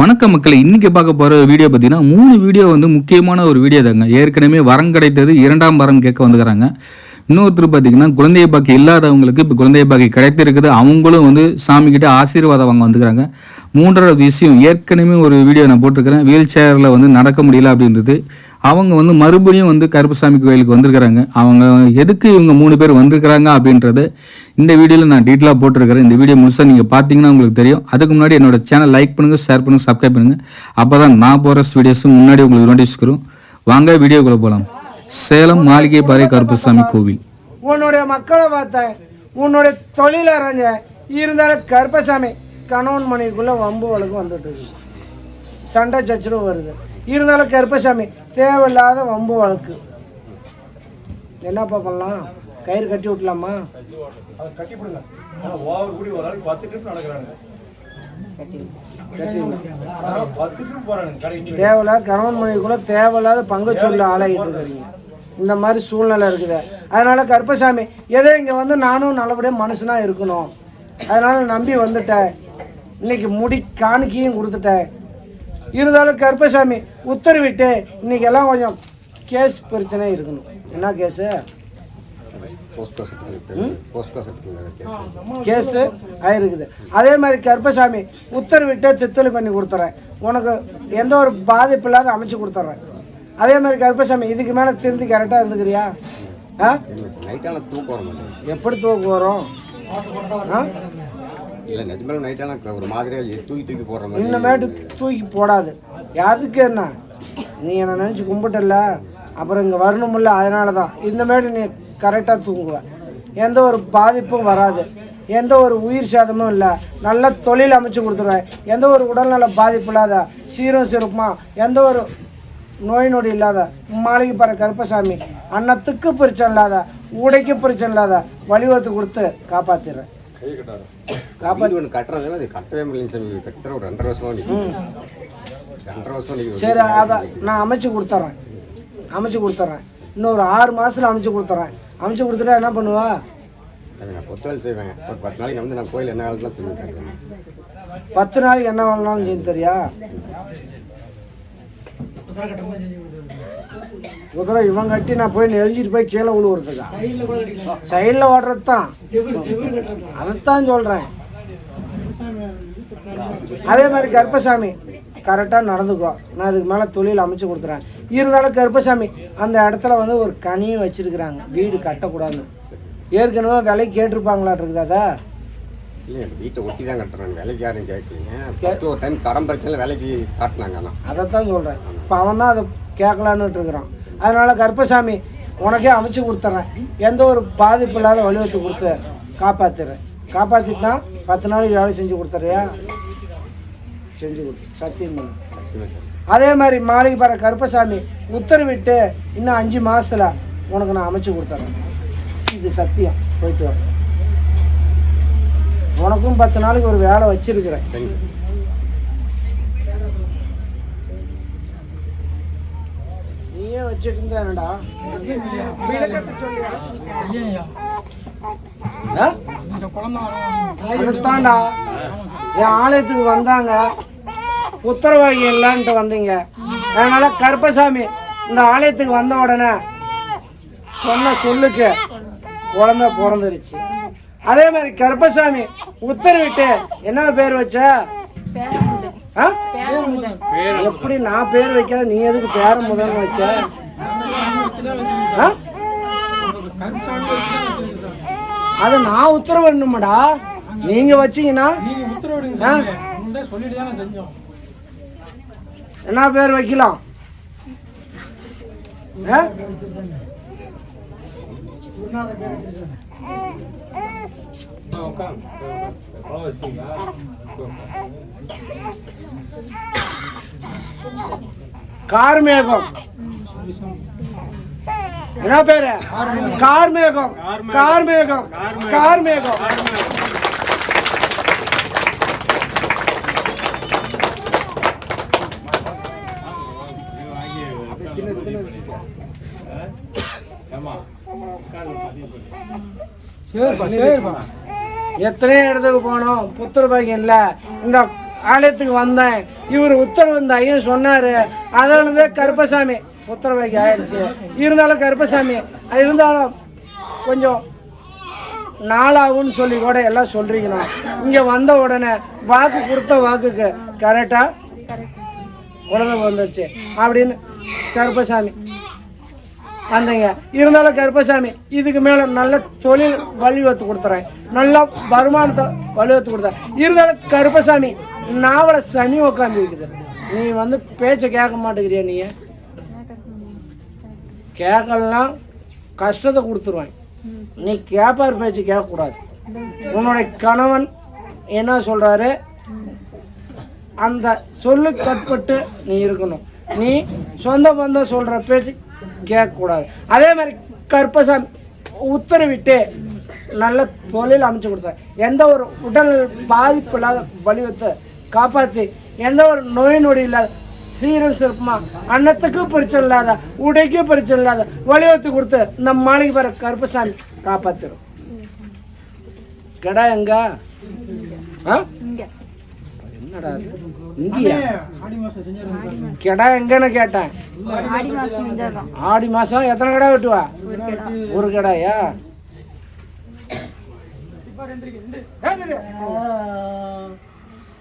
வணக்கம் மக்களை இன்னைக்கு பார்க்க போகிற வீடியோ பார்த்தீங்கன்னா மூணு வீடியோ வந்து முக்கியமான ஒரு வீடியோ தாங்க. ஏற்கனவே வரம் கிடைத்தது இரண்டாம் வரம் கேட்க வந்துக்கிறாங்க. இன்னொருத்தர் பார்த்தீங்கன்னா குழந்தைய பாக்கி இல்லாதவங்களுக்கு இப்போ குழந்தைய பாக்கி கிடைத்திருக்குது. அவங்களும் வந்து சாமி ஆசீர்வாதம் வாங்க வந்துக்கிறாங்க. மூன்றாவது விஷயம் ஏற்கனவே ஒரு வீடியோ நான் போட்டிருக்கிறேன். வீல் சேரில் வந்து நடக்க முடியல அப்படின்றது. அவங்க வந்து மறுபடியும் வந்து கருப்புசாமி கோயிலுக்கு வந்திருக்கிறாங்க. அவங்க எதுக்கு இவங்க மூணு பேர் வந்திருக்கிறாங்க அப்படின்றத இந்த வீடியோவில் நான் டீட்டெயிலாக போட்டிருக்கிறேன். இந்த வீடியோ முழுசாக நீங்கள் பார்த்தீங்கன்னா உங்களுக்கு தெரியும். அதுக்கு முன்னாடி என்னோட சேனல் லைக் பண்ணுங்கள் ஷேர் பண்ணுங்கள் சப்ஸ்கிரைப் பண்ணுங்கள் அப்போ தான் நான் போகிற வீடியோஸும் முன்னாடி உங்களுக்கு நோட்டீஸ் வாங்க வீடியோக்குள்ளே போகலாம் சேலம் மாளிகை பாறை கருப்புசாமி கோவில். உன்னுடைய மக்களை பார்த்தேன் உன்னுடைய தொழில் அறிஞ்சேன் இருந்தாலும் கருப்பசாமி கணவன் மனைவிக்குள்ளே வம்பு வழக்கு வந்துட்டு இருக்கு. சண்டை சச்சரவு வருது. இருந்தாலும் கருப்பசாமி தேவையில்லாத வம்பு வழக்கு. என்னப்பா பண்ணலாம்? கயிறு கட்டி விட்டலாமா? தேவையில்லாத கணவன் மனைவிக்குள்ள தேவையில்லாத பங்கு சொல்ல ஆளாகிட்டு இருக்கிறீங்க இந்த மாதிரி சூழ்நிலை இருக்குது. அதனால கருப்பசாமி எதோ இங்கே வந்து நானும் நல்லபடியாக மனுஷனாக இருக்கணும். அதனால நம்பி வந்துட்டேன் இன்னைக்கு முடி காணிக்கையும் கொடுத்துட்டேன் இருந்தாலும் கருப்பசாமி உத்தரவிட்டு இன்னைக்கு எல்லாம் கொஞ்சம் கேஸ் பிரச்சனை இருக்கணும். என்ன கேஸு கேஸ் ஆயிருக்குது. அதே மாதிரி கருப்பசாமி உத்தரவிட்டு தித்தல் பண்ணி கொடுத்துறேன். உனக்கு எந்த ஒரு பாதிப்பு இல்லாத அமைச்சு கொடுத்துட்றேன் அதே மாதிரி கருப்பசாமி இதுக்கு மேலே திருந்தி கரெக்டாக இருந்துக்கிறியா? ஆ? எப்படி தூக்கம் வரும்? ஆ? இல்லை நிஜமாலும் நைட்டான ஒரு மாதிரியாக தூக்கி தூக்கி போடுற மாதிரி. இன்னமேட்டு தூக்கி போடாது. யாருக்கு என்ன? நீ என்னை நினச்சி கும்பிட்டல அப்புறம் இங்கே வரணுமில்ல அதனால தான் இந்தமாரி நீ கரெக்டாக தூங்குவ. எந்த ஒரு பாதிப்பும் வராது. எந்த ஒரு உயிர் சேதமும் இல்லை. நல்ல தொழில் அமைச்சு கொடுத்துருவேன் எந்த ஒரு உடல்நல பாதிப்பு இல்லாத சீரும் சிறப்புமா எந்த ஒரு நோய் நொடி இல்லாத மாளிகை பாறை கருப்பசாமி அன்னத்துக்கு பிரச்சனை இல்லாத உடைக்கு பிரச்சனை இல்லாத வழிவகுத்து கொடுத்து காப்பாற்றிடுறேன் வீடு ஒன்று கட்டுறதுல அது கட்டவே முடியல சாமி கட்டுற ஒரு ரெண்டரை வருஷமா நிற்கும் ரெண்டரை வருஷம் நிற்கும் சரி அதை நான் அமைச்சு கொடுத்துட்றேன் அமைச்சு கொடுத்துட்றேன் இன்னும் ஒரு ஆறு மாதத்தில் அமைச்சு கொடுத்துட்றேன் அமைச்சு கொடுத்துட்டா என்ன பண்ணுவா? அது நான் பொத்தல் செய்வேன். ஒரு பத்து நாளைக்கு வந்து நான் கோயில் என்ன காலத்தில் செஞ்சு தருவேன் பத்து நாளைக்கு என்ன பண்ணலாம்னு செஞ்சு தெரியா குதிரை இவன் கட்டி நான் போய் நெறிஞ்சிட்டு போய் கீழே விழுவுறதுக்கா? சைடில் ஓடுறது தான். அதைத்தான் சொல்கிறேன் அதே மாதிரி கருப்பசாமி கரெக்டாக நடந்துக்கோ. நான் அதுக்கு மேலே தொழில் அமைச்சு கொடுத்துறேன் இருந்தாலும் கருப்பசாமி அந்த இடத்துல வந்து ஒரு கனியும் வச்சிருக்கிறாங்க. வீடு கட்டக்கூடாதுன்னு. ஏற்கனவே விலைக்கு கேட்டிருப்பாங்களாட்டு இருக்குது அதை இல்லை வீட்டை ஒட்டி தான் கட்டுறேன். வேலைக்கு யாரும் கேட்கலீங்க. ஃபஸ்ட்டு ஒரு டைம் கடன் பிரச்சனை வேலைக்கு காட்டினாங்க ஆனால் அதைத்தான் சொல்கிறேன் இப்போ அவன் தான் அதை கேட்கலான்னுட்டு இருக்கிறான். அதனால் கருப்பசாமி உனக்கே அமைச்சு கொடுத்துட்றேன் எந்த ஒரு பாதிப்பு இல்லாத வலுவத்தை கொடுத்து காப்பாற்றுறேன் காப்பாற்றிட்டுனா பத்து நாளைக்கு வேலை செஞ்சு கொடுத்துறியா செஞ்சு கொடு. சத்தியம் பண்ணு. அதே மாதிரி மாளிகை பாரு கருப்பசாமி உத்தரவிட்டு இன்னும் அஞ்சு மாதத்தில் உனக்கு நான் அமைச்சு கொடுத்துறேன். இது சத்தியம். போயிட்டு வரேன் உனக்கும் பத்து நாளைக்கு ஒரு வேலை வச்சிருக்கிறேன். விளக்கத்தை சொல்லியா? அதுதான்டா. என் ஆலயத்துக்கு வந்தாங்க. உத்தரவாகி இல்லைன்ட்டு வந்தீங்க. அதனால கருப்பசாமி இந்த ஆலயத்துக்கு வந்த உடனே சொன்ன சொல்லுக்கு குழந்தை பிறந்துருச்சு. அதே மாதிரி கருப்பசாமி உத்தரவிட்டு என்ன பேர் வச்ச? எப்படி நான் பேர் வைக்காத நீ எதுக்கு பேர முதல் வச்ச ஆ? அது நான் உத்தரவிடணுமாடா நீங்க வச்சீங்கன்னா? என்ன பேர் வைக்கலாம் ஆ? கார்மேகம். என்ன பேரு? கார்மேகம். கார்மேகம். கார்மேகம். சரிப்பா சரிப்பா. எத்தனையோ இடத்துக்கு போனோம். புத்திர பாக்கியம் இல்லை இந்த ஆலயத்துக்கு வந்தேன். இவர் உத்தரவு இந்த ஐயன் சொன்னார். அதனால தான் கருப்பசாமி. பாக்கியம் ஆயிடுச்சு. இருந்தாலும் கருப்பசாமி. அது இருந்தாலும் கொஞ்சம் நாளாகும்னு சொல்லி கூட எல்லாம் சொல்றீங்கண்ணா இங்கே வந்த உடனே வாக்கு கொடுத்த வாக்குக்கு கரெக்டாக குழந்தை வந்துச்சு. அப்படின்னு கருப்பசாமி. அந்தங்க. இருந்தாலும் கருப்பசாமி இதுக்கு மேலே நல்ல தொழில் வழிவகுத்து கொடுத்துறேன். நல்லா வருமானத்தை வழிவகுத்து கொடுத்தேன் இருந்தாலும் கருப்பசாமி நாவல சனி உட்காந்து இருக்குது. நீ வந்து பேச்சை கேட்க மாட்டேங்கிறியா நீ? கேட்கலாம் கஷ்டத்தை கொடுத்துருவேன். நீ கேப்பார் பேச்சு கேட்கக்கூடாது. உன்னுடைய கணவன் என்ன சொல்றாரு? அந்த சொல்லு கட்பட்டு நீ இருக்கணும். நீ சொந்த பந்தம் சொல்ற பேச்சு கேட்கக்கூடாது. அதே மாதிரி கருப்பசாமி உத்தரவிட்டு நல்ல தொழில் அமைச்சு கொடுத்தார். எந்த ஒரு உடல் பாதிப்பு இல்லாத வலிவத்தை காப்பாற்றி எந்த ஒரு நோய் நொடி இல்லாத சீரல் சிறப்புமா அன்னத்துக்கு பிரச்சனை இல்லாத உடைக்கு பிரச்சனை இல்லாத வலிவத்து கொடுத்து இந்த மாளிகை பெற கருப்பசாமி காப்பாத்திரும் கடா எங்க? என்னடா கிடா எங்கன்னு கேட்டேன் ஆடி மாசம் செஞ்சிடறோம். ஆடி மாசம் எத்தனை கடை வெட்டுவா? ஒரு கடாயா?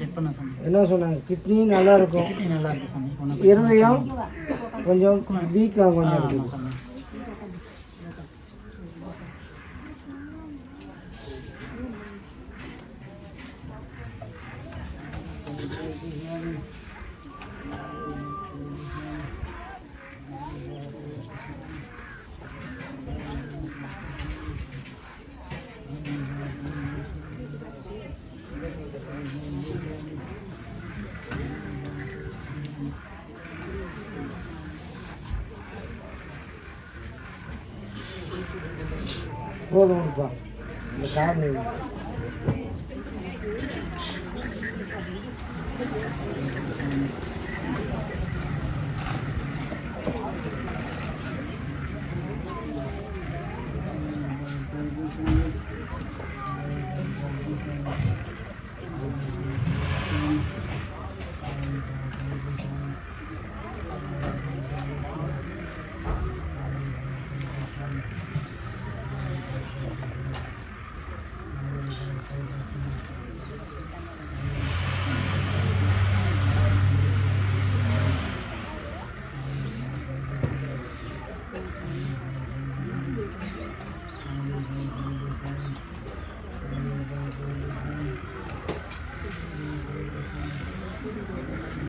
செக் பண்ண சாமி. என்ன சொன்னாங்க? கிட்னி நல்லா இருக்கும். கிட்னி நல்லா இருக்கு சாமி. இருதயம் கொஞ்சம் வீக்காக கொஞ்சம் போதும் கொடுப்பா இந்த காரணி